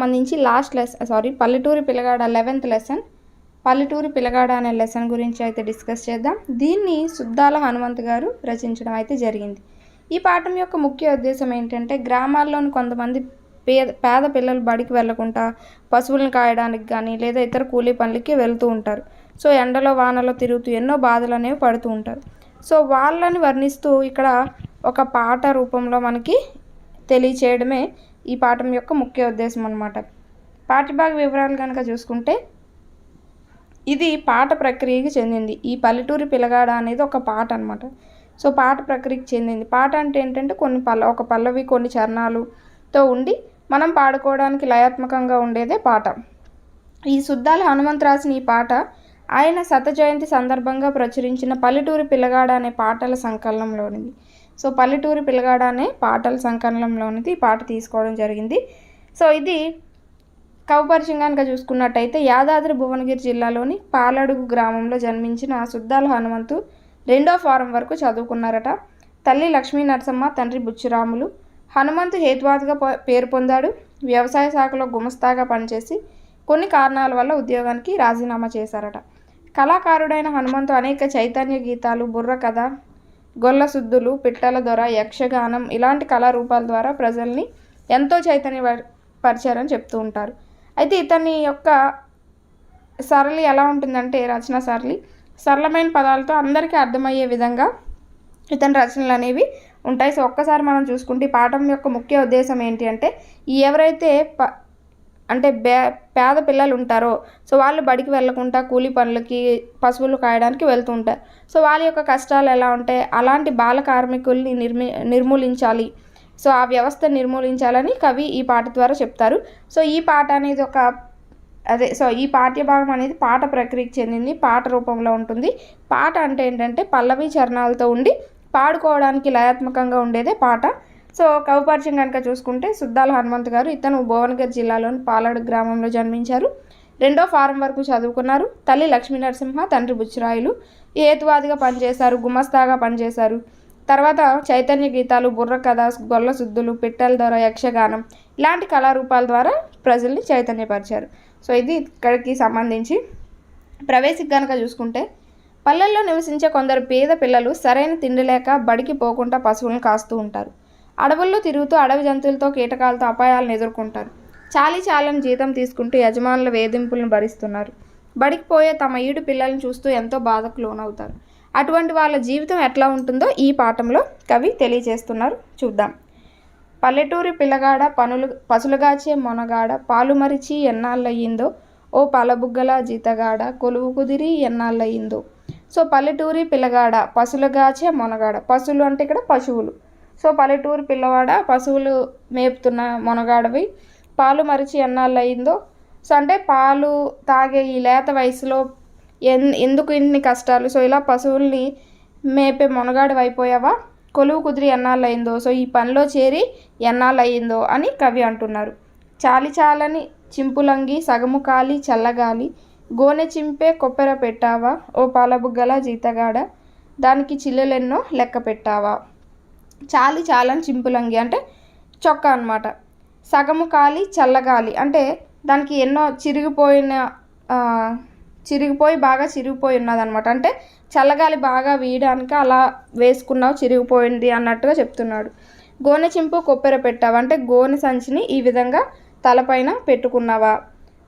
సంబంధించి last lesson sorry పల్లెటూరి పిల్లగాడ eleventh lesson పల్లెటూరి పిల్లగాడ అనే లెసన్ గురించి అయితే డిస్కస్ చేద్దాం. దీన్ని సుద్దాల హనుమంత్ గారు రచించడం అయితే జరిగింది. ఈ పాఠం యొక్క ముఖ్య ఉద్దేశం ఏంటంటే గ్రామాల్లోని కొంతమంది పేద పేద పిల్లలు బడికి వెళ్ళకుండా పశువులను కాయడానికి కానీ లేదా ఇతర కూలీ పనులకి వెళ్తూ ఉంటారు. సో ఎండలో వానలో తిరుగుతూ ఎన్నో బాధలు అనేవి పడుతూ ఉంటారు. సో వాళ్ళని వర్ణిస్తూ ఇక్కడ ఒక పాట రూపంలో మనకి తెలియచేయడమే ఈ పాఠం యొక్క ముఖ్య ఉద్దేశం అనమాట పాఠ్యభాగ వివరాలు కనుక చూసుకుంటే ఇది పాట ప్రక్రియకి చెందింది. ఈ పల్లెటూరి పిల్లగాడ అనేది ఒక పాట అనమాట సో పాట ప్రక్రియకి చెందింది. పాట అంటే ఏంటంటే కొన్ని పల్ల ఒక పల్లవి కొన్ని చరణాలుతో ఉండి మనం పాడుకోవడానికి లయాత్మకంగా ఉండేదే పాట ఈ సుద్దాల హనుమంత్ రాసిన ఈ పాట ఆయన శత జయంతి సందర్భంగా ప్రచురించిన పల్లెటూరి పిల్లగాడ అనే పాటల సంకలనంలోనిది. సో పల్లెటూరి పిల్లగాడ అనే పాటల సంకలనంలోనిది ఈ పాట తీసుకోవడం జరిగింది. సో ఇది కవపరిచయం కనుక చూసుకున్నట్టయితే యాదాద్రి భువనగిరి జిల్లాలోని పాలడుగు గ్రామంలో జన్మించిన సుద్దాల హనుమంతు రెండో ఫారం వరకు చదువుకున్నారట. తల్లి లక్ష్మీ నరసమ్మ తండ్రి బుచ్చిరాములు. హనుమంతు హేతువాదిగా పేరు పొందాడు. వ్యవసాయ శాఖలో గుమస్తాగా పనిచేసి కొన్ని కారణాల వల్ల ఉద్యోగానికి రాజీనామా చేశారట. కళాకారుడైన హనుమంతు అనేక చైతన్య గీతాలు బుర్ర కథ గొల్ల సుద్దులు పిట్టల దొర యక్షగానం ఇలాంటి కళారూపాల ద్వారా ప్రజల్ని ఎంతో చైతన్య పరిచారని చెప్తూ ఉంటారు. అయితే ఇతని యొక్క సరళి ఎలా ఉంటుందంటే రచన సరళి. సరళమైన పదాలతో అందరికీ అర్థమయ్యే విధంగా ఇతని రచనలు అనేవి ఉంటాయి. సో ఒక్కసారి మనం చూసుకుంటే ఈ పాఠం యొక్క ముఖ్య ఉద్దేశం ఏంటి అంటే ఎవరైతే ప అంటే బే పేద పిల్లలు ఉంటారో సో వాళ్ళు బడికి వెళ్ళకుండా కూలి పనులకి పశువులు కాయడానికి వెళ్తూ ఉంటారు. సో వాళ్ళ యొక్క కష్టాలు ఎలా ఉంటాయి అలాంటి బాల కార్మికుల్ని నిర్మి నిర్మూలించాలి. సో ఆ వ్యవస్థ నిర్మూలించాలని కవి ఈ పాట ద్వారా చెప్తారు. సో ఈ పాట అనేది ఒక అదే సో ఈ పాఠ్యభాగం అనేది పాట ప్రక్రియకి చెందింది పాట రూపంలో ఉంటుంది. పాట అంటే ఏంటంటే పల్లవి చరణాలతో ఉండి పాడుకోవడానికి లయాత్మకంగా ఉండేదే పాట. సో కవిపరిచయం కనుక చూసుకుంటే సుద్దాల హనుమంత్ గారు ఇతను భువనగిరి జిల్లాలోని పాలాడు గ్రామంలో జన్మించారు. రెండో ఫారం వరకు చదువుకున్నారు. తల్లి లక్ష్మీ నరసింహ తండ్రి బుచ్చిరాయులు. ఏతువాదిగా పనిచేశారు గుమస్తాగా పనిచేశారు. తర్వాత చైతన్య గీతాలు బుర్ర కథ గొల్ల సుద్దులు పిట్టల ద్వారా యక్షగానం ఇలాంటి కళారూపాల ద్వారా ప్రజల్ని చైతన్యపరిచారు. సో ఇది ఇక్కడికి సంబంధించి. ప్రవేశిక కనుక చూసుకుంటే పల్లెల్లో నివసించే కొందరు పేద పిల్లలు సరైన తిండి లేక బడికి పోకుండా పశువులను కాస్తూ ఉంటారు. అడవుల్లో తిరుగుతూ అడవి జంతువులతో కీటకాలతో అపాయాలను ఎదుర్కొంటారు. చాలీ చాలని జీతం తీసుకుంటూ యజమానుల వేధింపులను భరిస్తున్నారు. బడికి పోయే తమ ఈడు పిల్లల్ని చూస్తూ ఎంతో బాధకు లోనవుతారు. అటువంటి వాళ్ళ జీవితం ఎట్లా ఉంటుందో ఈ పాఠంలో కవి తెలియజేస్తున్నారు. చూద్దాం. పల్లెటూరి పిల్లగాడ పనులు పసులుగాచే మొనగాడ పాలు మరిచి ఎన్నాళ్ళయ్యిందో ఓ పలబుగ్గల జీతగాడ కొలువు కుదిరి ఎన్నాళ్ళయ్యిందో సో పల్లెటూరి పిల్లగాడ పసులుగాచే మొనగాడ పశువులు అంటే ఇక్కడ పశువులు. సో పల్లెటూరు పిల్లవాడ పశువులు మేపుతున్న మొనగాడవి. పాలు మరిచి ఎన్నాళ్ళు అయిందో సో అంటే పాలు తాగే ఈ లేత వయసులో ఎన్ ఎందుకు ఇన్ని కష్టాలు? సో ఇలా పశువుల్ని మేపే మొనగాడు అయిపోయావా? కొలువు కుదిరి ఎన్నాళ్ళు అయిందో సో ఈ పనిలో చేరి ఎన్నాళ్ళు అయిందో అని కవి అంటున్నారు. చాలి చాలని చింపులంగి సగము కాలి చల్లగాలి. గోనె చింపే కొప్పెర పెట్టావా? ఓ పాలబుగ్గల జీతగాడ. దానికి చిల్లెలెన్నో లెక్క పెట్టావా? చాలి చాలని చింపులంగి అంటే చొక్కా అనమాట సగము కాలి చల్లగాలి అంటే దానికి ఎన్నో చిరిగిపోయిన చిరిగిపోయి బాగా చిరిగిపోయి ఉన్నదనమాట అంటే చల్లగాలి బాగా వీయడానికి అలా వేసుకున్నావు చిరిగిపోయింది అన్నట్టుగా చెప్తున్నాడు. గోనె చింపు కొప్పెర పెట్టావా? అంటే గోనె సంచిని ఈ విధంగా తలపైన పెట్టుకున్నావా?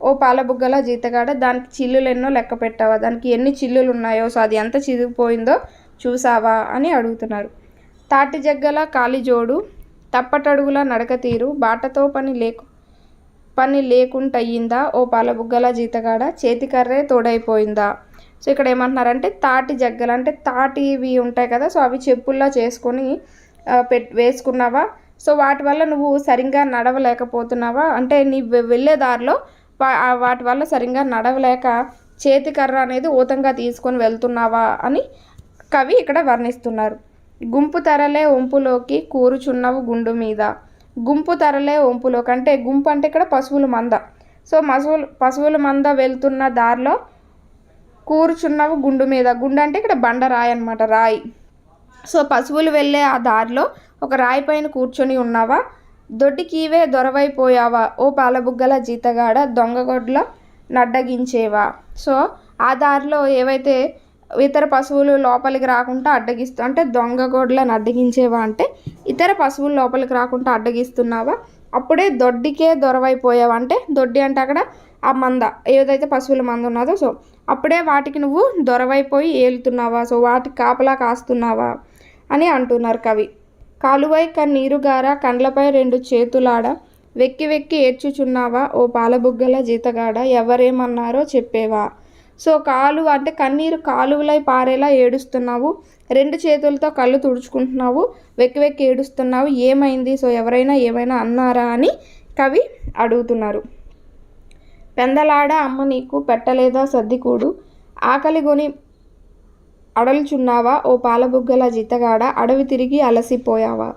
ఓ పాలబుగ్గల జీతగాడ దానికి చిల్లులు ఎన్నో లెక్క పెట్టావా? దానికి ఎన్ని చిల్లులు ఉన్నాయో సో అది ఎంత చిరిగిపోయిందో చూసావా అని అడుగుతున్నారు. తాటి జగ్గల కాలిజోడు తప్పటడుగుల నడక తీరు బాటతో పని లేకు పని లేకుంటయ్యిందా? ఓ పాలబుగ్గల జీతగాడ చేతికర్రే తోడైపోయిందా? సో ఇక్కడ ఏమంటున్నారంటే తాటి జగ్గలు అంటే తాటివి ఉంటాయి కదా సో అవి చెప్పుల్లా చేసుకొని పెట్ వేసుకున్నావా? సో వాటి వల్ల నువ్వు సరిగ్గా నడవలేకపోతున్నావా? అంటే నీ వెళ్ళే దారిలో వాటి వల్ల సరిగ్గా నడవలేక చేతికర్ర అనేది ఊతంగా తీసుకొని వెళ్తున్నావా అని కవి ఇక్కడ వర్ణిస్తున్నారు. గుంపు తరలే ఒంపులోకి కూరుచున్నవు గుండు మీద. గుంపు తరలే ఒంపులోకి అంటే గుంపు అంటే ఇక్కడ పశువుల మంద. సో పశువులు పశువుల మంద వెళ్తున్న దారిలో కూర్చున్నవు గుండు మీద. గుండు అంటే ఇక్కడ బండ రాయి అనమాట రాయి. సో పశువులు వెళ్ళే ఆ దారిలో ఒక రాయి పైన కూర్చొని ఉన్నావా? దొడ్డికీవే దొరవైపోయావా? ఓ పాలబుగ్గల జీతగాడ దొంగగొడ్ల నడ్డగించేవా? సో ఆ దారిలో ఏవైతే ఇతర పశువులు లోపలికి రాకుండా అడ్డగిస్తూ అంటే దొంగ గొడ్లను అడ్డగించేవా అంటే ఇతర పశువులు లోపలికి రాకుండా అడ్డగిస్తున్నావా? అప్పుడే దొడ్డికే దొరవైపోయావా అంటే దొడ్డి అంటే అక్కడ ఆ మంద ఏదైతే పశువుల మంద ఉన్నదో సో అప్పుడే వాటికి నువ్వు దొరవైపోయి ఏలుతున్నావా? సో వాటికి కాపలా కాస్తున్నావా? అని అంటున్నారు కవి. కాలువై కన్నీరుగార కండ్లపై రెండు చేతులాడ? వెక్కి వెక్కి ఏడ్చుచున్నావా? ఓ పాలబుగ్గల జీతగాడ? ఎవరేమన్నారో చెప్పేవా? సో కాలు అంటే కన్నీరు కాలువలై పారేలా ఏడుస్తున్నావు. రెండు చేతులతో కళ్ళు తుడుచుకుంటున్నావు. వెక్కి వెక్కి ఏడుస్తున్నావు. ఏమైంది? సో ఎవరైనా ఏమైనా అన్నారా అని కవి అడుగుతున్నారు. పెందలాడ అమ్మ నీకు పెట్టలేదా సర్దికూడు. ఆకలిగొని అడలుచున్నావా? ఓ పాలబుగ్గల జీతగాడ అడవి తిరిగి అలసిపోయావా?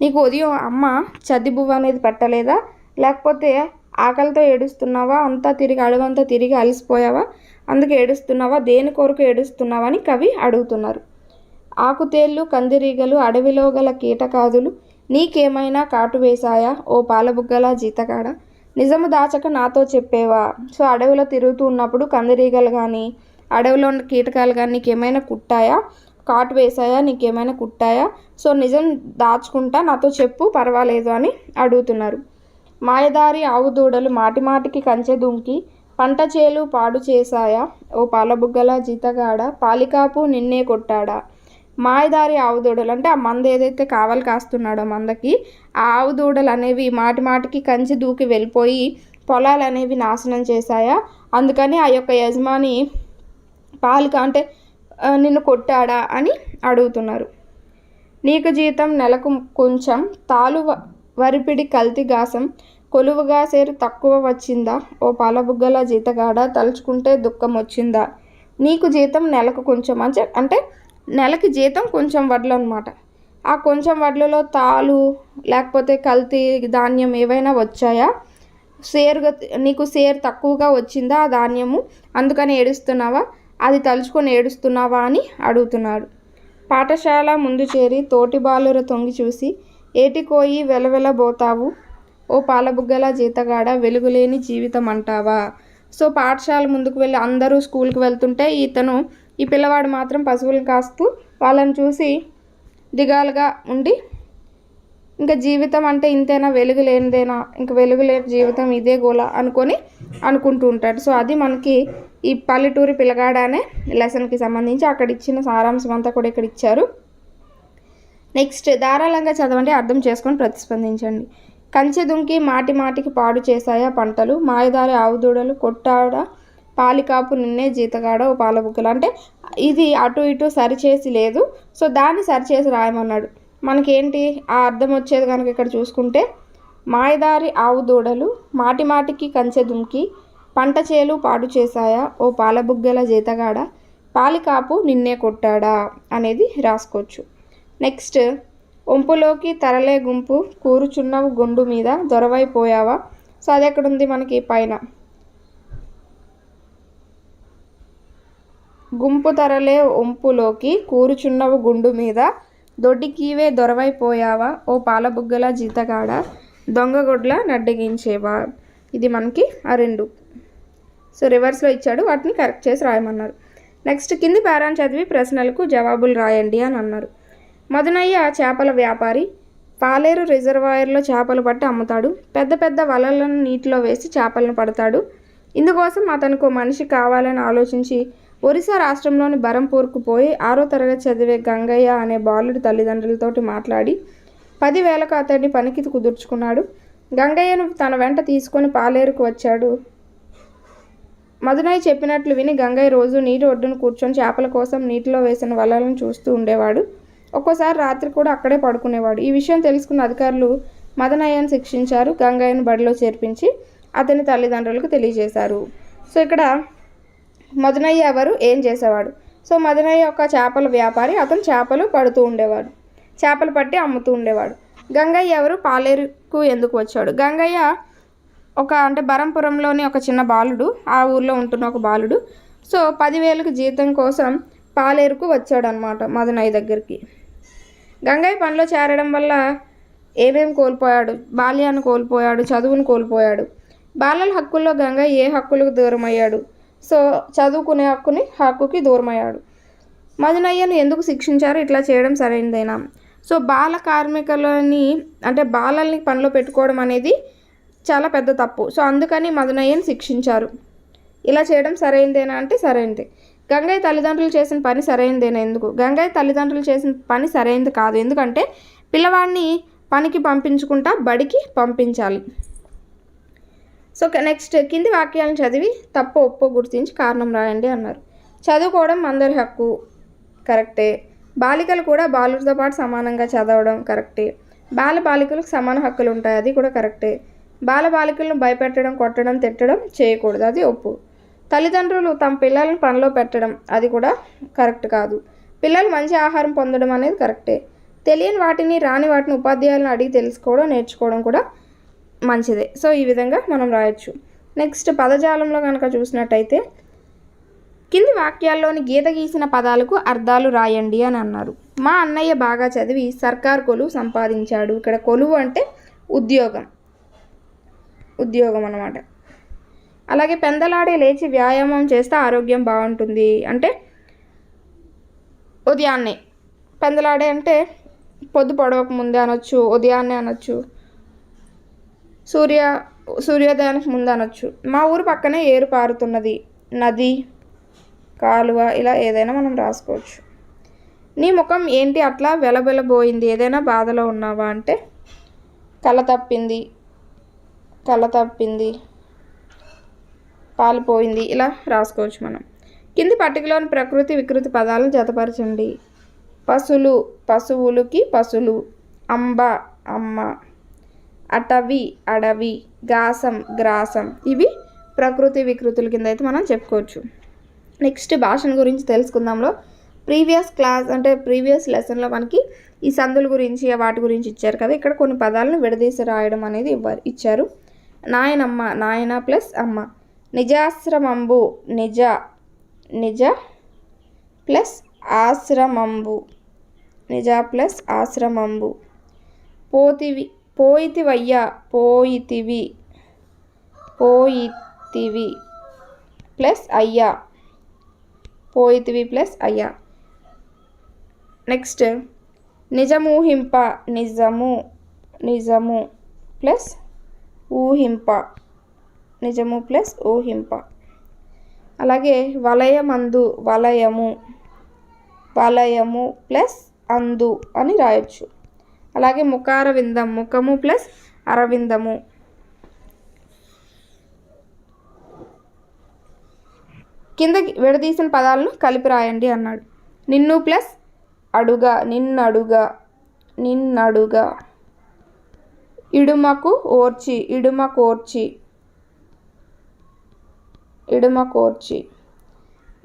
నీకు ఉదయం అమ్మ చద్దిబువ్వ అనేది పెట్టలేదా? లేకపోతే ఆకలితో ఏడుస్తున్నావా? అంతా తిరిగి అడవంతా తిరిగి అలసిపోయావా? అందుకే ఏడుస్తున్నావా? దేని కొరకు ఏడుస్తున్నావా అని కవి అడుగుతున్నారు. ఆకుతేళ్ళు కందిరీగలు అడవిలో గల కీటకాదులు నీకేమైనా కాటు వేశాయా? ఓ పాలబుగ్గల జీతకాడ నిజము దాచక నాతో చెప్పేవా? సో అడవిలో తిరుగుతూ ఉన్నప్పుడు కందిరీగలు కానీ అడవిలో ఉన్న కీటకాలు కానీ నీకేమైనా కుట్టాయా? కాటు వేసాయా నీకేమైనా కుట్టాయా? సో నిజం దాచుకుంటా నాతో చెప్పు పర్వాలేదు అని అడుగుతున్నారు. మాయదారి ఆవు దూడలు మాటి మాటికి కంచె దుంకి పంట చేలు పాడు చేశాయా? ఓ పాలబుగ్గల జీతగాడ? పాలికాపు నిన్నే కొట్టాడా? మాయదారి ఆవు దూడలు అంటే ఆ మంద ఏదైతే కావాలి కాస్తున్నాడో మందకి ఆ ఆవు దూడలు అనేవి మాటి మాటికి కంచి దూకి వెళ్ళిపోయి పొలాలు అనేవి నాశనం చేశాయా? అందుకని ఆ యొక్క యజమాని పాలిక అంటే నిన్ను కొట్టాడా? అని అడుగుతున్నారు. నీకు జీతం నెలకు కొంచెం తాలు వరిపిడి కల్తీ గాసం కొలువుగా సేరు తక్కువ వచ్చిందా? ఓ పాలబుగ్గల జీతగాడ? తలుచుకుంటే దుఃఖం వచ్చిందా? నీకు జీతం నెలకు కొంచెం అంటే అంటే నెలకి జీతం కొంచెం వడ్లు అనమాట ఆ కొంచెం వడ్లలో తాలు లేకపోతే కల్తీ ధాన్యం ఏవైనా వచ్చాయా? సేరుగా నీకు సేరు తక్కువగా వచ్చిందా ఆ ధాన్యము? అందుకని ఏడుస్తున్నావా? అది తలుచుకొని ఏడుస్తున్నావా అని అడుగుతున్నాడు. పాఠశాల ముందు చేరి తోటి బాలుర తొంగి చూసి ఏటికోయి వెలవెలబోతావు? ఓ పాలబుగ్గల జీతగాడ వెలుగులేని జీవితం అంటావా సో పాఠశాల ముందుకు వెళ్ళి అందరూ స్కూల్కి వెళ్తుంటే ఇతను ఈ పిల్లవాడు మాత్రం పశువులు కాస్తూ వాళ్ళని చూసి దిగాలుగా ఉండి ఇంకా జీవితం అంటే ఇంతేనా? వెలుగు లేనిదేనా? ఇంకా వెలుగు లేని జీవితం ఇదే గోల అనుకొని అనుకుంటూ ఉంటాడు. సో అది మనకి ఈ పల్లెటూరి పిల్లగాడనే లెసన్కి సంబంధించి అక్కడ ఇచ్చిన సారాంశం అంతా కూడా ఇక్కడ ఇచ్చారు. నెక్స్ట్ ధారాళంగా చదవండి అర్థం చేసుకొని ప్రతిస్పందించండి. కంచె దుంకి మాటి మాటికి పాడు చేశాయా పంటలు? మాయదారి ఆవుదూడలు కొట్టాడ పాలికాపు నిన్నే జీతగాడ ఓ పాలబుక్కలు అంటే ఇది అటు ఇటు సరిచేసి లేదు. సో దాన్ని సరిచేసి రాయమన్నాడు. మనకేంటి? ఆ అర్థం వచ్చేది కనుక ఇక్కడ చూసుకుంటే మాయదారి ఆవు దూడలు మాటి మాటికి కంచె దుంకి పంట చేలు పాడు చేశాయా ఓ పాలబుగ్గల జీతగాడ? పాలికాపు నిన్నే కొట్టాడా? అనేది రాసుకోవచ్చు. నెక్స్ట్ ఒంపులోకి తరలే గుంపు కూరుచున్నవు గుండు మీద దొరవైపోయావా? సో అది ఎక్కడ ఉంది మనకి పైన? గుంపు తరలే ఒంపులోకి కూరుచున్నవు గుండు మీద దొడ్డికీవే దొరవైపోయావా? ఓ పాలబుగ్గల జీతగాడ దొంగగొడ్ల నడ్డగించేవా? ఇది మనకి ఆ రెండు. సో రివర్స్లో ఇచ్చాడు. వాటిని కరెక్ట్ చేసి రాయమన్నారు. నెక్స్ట్ కింది పేరాన్ని చదివి ప్రశ్నలకు జవాబులు రాయండి అని అన్నారు. మదనయ్య చేపల వ్యాపారి. పాలేరు రిజర్వాయర్లో చేపలు పట్టి అమ్ముతాడు. పెద్ద పెద్ద వలలను నీటిలో వేసి చేపలను పడతాడు. ఇందుకోసం అతనికి మనిషి కావాలని ఆలోచించి ఒరిస్సా రాష్ట్రంలోని బరంపూర్కు పోయి ఆరో తరగతి చదివే గంగయ్య అనే బాలుడి తల్లిదండ్రులతోటి మాట్లాడి పదివేలకు అతడిని పనికి కుదుర్చుకున్నాడు. గంగయ్యను తన వెంట తీసుకొని పాలేరుకు వచ్చాడు. మధునయ్య చెప్పినట్లు విని గంగయ్య రోజు నీటి ఒడ్డున కూర్చొని చేపల కోసం నీటిలో వేసిన వలలను చూస్తూ ఉండేవాడు. ఒక్కోసారి రాత్రి కూడా అక్కడే పడుకునేవాడు. ఈ విషయం తెలుసుకున్న అధికారులు మదనయ్యను శిక్షించారు. గంగయ్యను బడిలో చేర్పించి అతని తల్లిదండ్రులకు తెలియజేశారు. సో ఇక్కడ మదనయ్య ఎవరు? ఏం చేసేవాడు? సో మదనయ్య ఒక చేపల వ్యాపారి. అతను చేపలు పడుతూ ఉండేవాడు. చేపలు పట్టి అమ్ముతూ ఉండేవాడు. గంగయ్య ఎవరు? పాలేరుకు ఎందుకు వచ్చాడు? గంగయ్య ఒక అంటే బరంపురంలోని ఒక చిన్న బాలుడు ఆ ఊర్లో ఉంటున్న ఒక బాలుడు. సో పదివేలకు జీతం కోసం పాలేరుకు వచ్చాడనమాట మదనయ్య దగ్గరికి. గంగయ్య పనిలో చేరడం వల్ల ఏమేం కోల్పోయాడు? బాల్యాన్ని కోల్పోయాడు చదువును కోల్పోయాడు. బాలల హక్కుల్లో గంగయ్య ఏ హక్కులకు దూరమయ్యాడు? సో చదువుకునే హక్కుని హక్కుకి దూరమయ్యాడు. మదనయ్యను ఎందుకు శిక్షించారు? ఇట్లా చేయడం సరైనదేనా సో బాల కార్మికులని అంటే బాలల్ని పనిలో పెట్టుకోవడం అనేది చాలా పెద్ద తప్పు. సో అందుకని మదనయ్యని శిక్షించారు. ఇలా చేయడం సరైనదేనా అంటే సరైనదే గంగయ్య తల్లిదండ్రులు చేసిన పని సరైనదేనా ఎందుకు? గంగయ్య తల్లిదండ్రులు చేసిన పని సరైనది కాదు. ఎందుకంటే పిల్లవాడిని పనికి పంపించుకుంటా బడికి పంపించాలి. సో నెక్స్ట్ కింది వాక్యాలను చదివి తప్పు ఒప్పో గుర్తించి కారణం రాయండి అన్నారు. చదువుకోవడం అందరి హక్కు కరెక్టే. బాలికలు కూడా బాలుడితో పాటు సమానంగా చదవడం కరెక్టే. బాల బాలికలకు సమాన హక్కులు ఉంటాయి అది కూడా కరెక్టే. బాల బాలికలను భయపెట్టడం కొట్టడం తిట్టడం చేయకూడదు అది ఒప్పు. తల్లిదండ్రులు తమ పిల్లలను పనిలో పెట్టడం అది కూడా కరెక్ట్ కాదు. పిల్లలు మంచి ఆహారం పొందడం అనేది కరెక్టే. తెలియని వాటిని రాని వాటిని ఉపాధ్యాయులను అడిగి తెలుసుకోవడం నేర్చుకోవడం కూడా మంచిదే. సో ఈ విధంగా మనం రాయొచ్చు. నెక్స్ట్ పదజాలంలో కనుక చూసినట్టయితే కింది వాక్యాల్లోని గీత గీసిన పదాలకు అర్థాలు రాయండి అని అన్నారు. మా అన్నయ్య బాగా చదివి సర్కార్ కొలువు సంపాదించాడు. ఇక్కడ కొలువు అంటే ఉద్యోగం. ఉద్యోగం అన్నమాట. అలాగే పెందలాడే లేచి వ్యాయామం చేస్తే ఆరోగ్యం బాగుంటుంది. అంటే ఉదయాన్నే. పెందలాడే అంటే పొద్దు పొడవక ముందే అనొచ్చు ఉదయాన్నే అనొచ్చు సూర్య సూర్యోదయానికి ముందు అనొచ్చు. మా ఊరు పక్కనే ఏరు పారుతున్నది. నది కాలువ ఇలా ఏదైనా మనం రాసుకోవచ్చు. నీ ముఖం ఏంటి అట్లా వెలబెలబోయింది? ఏదైనా బాధలో ఉన్నావా? అంటే కళ్ళ తప్పింది కళ్ళ తప్పింది పాలిపోయింది. ఇలా రాసుకోవచ్చు మనం. కింది పట్టికలోని ప్రకృతి వికృతి పదాలను జతపరచండి. పశువులు పశువులకి పశులు. అంబ అమ్మ. అటవి అడవి. గాసం గ్రాసం. ఇవి ప్రకృతి వికృతుల కింద అయితే మనం చెప్పుకోవచ్చు. నెక్స్ట్ భాషను గురించి తెలుసుకుందాంలో. ప్రీవియస్ క్లాస్ అంటే ప్రీవియస్ లెసన్లో మనకి ఈ సందుల గురించి వాటి గురించి ఇచ్చారు కదా. ఇక్కడ కొన్ని పదాలను విడదీసి రాయడం అనేది ఇవ్వ ఇచ్చారు. నాయనమ్మ నాయన ప్లస్ అమ్మ. నిజాశ్రమంబు నిజ నిజ ప్లస్ ఆశ్రమంబు నిజ ప్లస్ ఆశ్రమంబు. పోతివి పోయితివయ్యా పోయితివి పోయితివి ప్లస్ అయ్యా పోయితివి ప్లస్ అయ్యా. నెక్స్ట్ నిజమూహింప నిజము నిజము ప్లస్ ఊహింప. నిజము ప్లస్ ఊహింప. అలాగే వలయమందు వలయము వలయము ప్లస్ అందు అని రాయొచ్చు. అలాగే ముఖారవిందం ముఖము ప్లస్ అరవిందము. కిందకి విడదీసిన పదాలను కలిపి రాయండి అన్నాడు. నిన్ను ప్లస్ అడుగా నిన్నడుగా నిన్నడుగా. ఇడుమకు ఓర్చి ఇడుమ కోర్చి కోర్చి.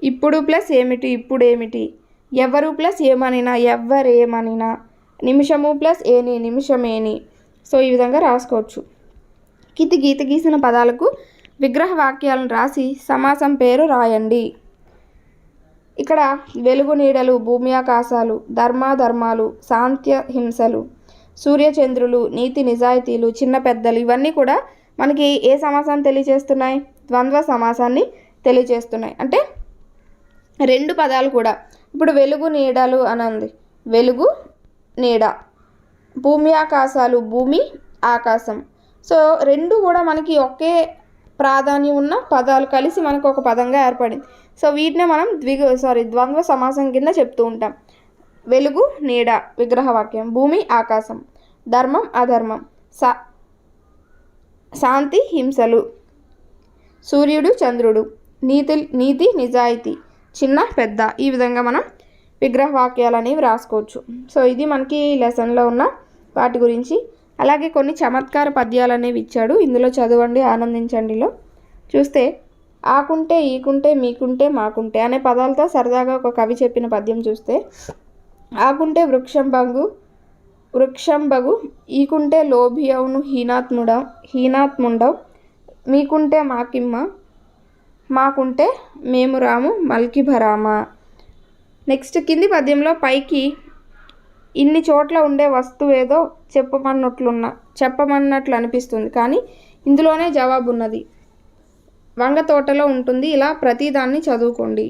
ఇప్పుడు ప్లస్ ఏమిటి? ఇప్పుడు ఏమిటి? ఎవరు ప్లస్ ఏమనినా ఎవరేమనినా నిమిషము ప్లస్ ఏని నిమిషమేని. సో ఈ విధంగా రాసుకోవచ్చు. కితి గీత గీసిన పదాలకు విగ్రహ వాక్యాలను రాసి సమాసం పేరు రాయండి. ఇక్కడ వెలుగు నీడలు భూమి ఆకాశాలు ధర్మాధర్మాలు శాంత్య హింసలు సూర్యచంద్రులు నీతి నిజాయితీలు చిన్న పెద్దలు ఇవన్నీ కూడా మనకి ఏ సమాసాన్ని తెలియజేస్తున్నాయి? ద్వంద్వ సమాసాన్ని తెలియజేస్తున్నాయి. అంటే రెండు పదాలు కూడా. ఇప్పుడు వెలుగు నీడలు అని ఉంది. వెలుగు నీడ. భూమి ఆకాశాలు భూమి ఆకాశం. సో రెండు కూడా మనకి ఒకే ప్రాధాన్యం ఉన్న పదాలు కలిసి మనకు ఒక పదంగా ఏర్పడింది. సో వీటినే మనం ద్విగు సారీ ద్వంద్వ సమాసం కింద చెప్తూ ఉంటాం. వెలుగు నీడ విగ్రహవాక్యం భూమి ఆకాశం ధర్మం అధర్మం స శాంతి హింసలు. సూర్యుడు చంద్రుడు. నీతి నీతి నిజాయితీ. చిన్న పెద్ద. ఈ విధంగా మనం విగ్రహవాక్యాలు అనేవి రాసుకోవచ్చు. సో ఇది మనకి లెసన్లో ఉన్న వాటి గురించి. అలాగే కొన్ని చమత్కార పద్యాలు అనేవి ఇచ్చాడు. ఇందులో చదవండి ఆనందించండిలో చూస్తే ఆకుంటే ఈకుంటే మీకుంటే మాకుంటే అనే పదాలతో సరదాగా ఒక కవి చెప్పిన పద్యం చూస్తే ఆకుంటే వృక్షం బంగు వృక్షం బగు ఈకుంటే లోభియవును హీనాత్ముడ హీనాత్ముండవు మీకుంటే మాకిమ్మ మాకుంటే మేము రాము మల్కి భరామా నెక్స్ట్ కింది పద్యంలో పైకి ఇన్ని చోట్ల ఉండే వస్తువు ఏదో చెప్పమన్నట్లున్న చెప్పమన్నట్లు అనిపిస్తుంది కానీ ఇందులోనే జవాబు ఉన్నది వంగ తోటలో ఉంటుంది ఇలా ప్రతిదాన్ని చదువుకోండి.